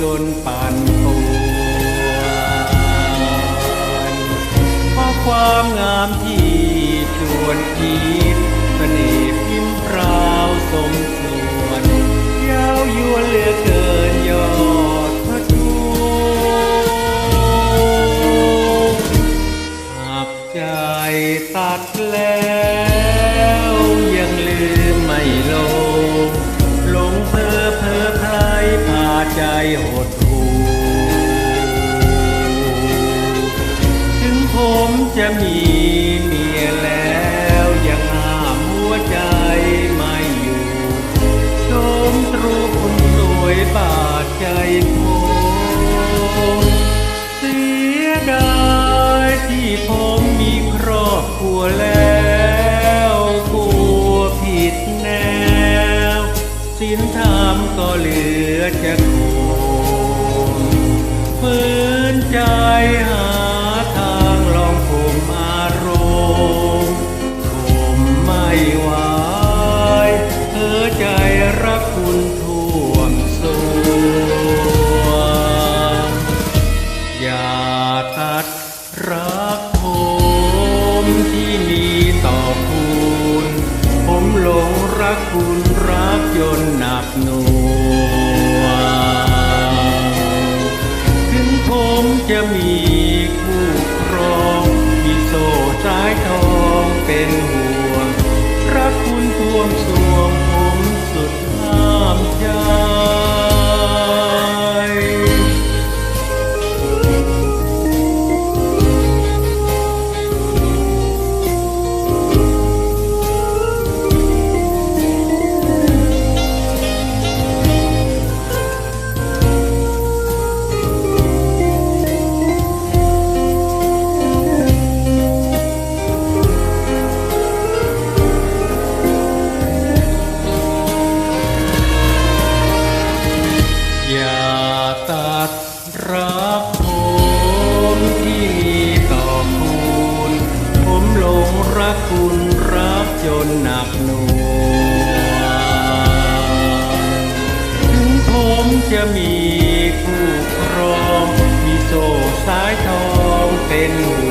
ยนต์ปั่นป่วนเพราะความงามที่ชวนคิด ใจหดหู่ถึงผมจะมี สินธรรมก็เหลือจะคงฝืนใจหาทางลองผมอารมณ์ผมไม่ไหวเธอใจรักคุณท่วมสวงอย่าตัดรักผมที่มีต่อคุณ ผมหลงรักคุณ จนหนักหน่วงถึงผมจะมีคู่ครองมีโซ่สายทองเป็นหัว ตัดรักผมที่มีต่อคุณผมหลงรักคุณรักจนหนักหน่วงถึงผมจะมีคู่ครองมีโซ่สายทองเป็นห่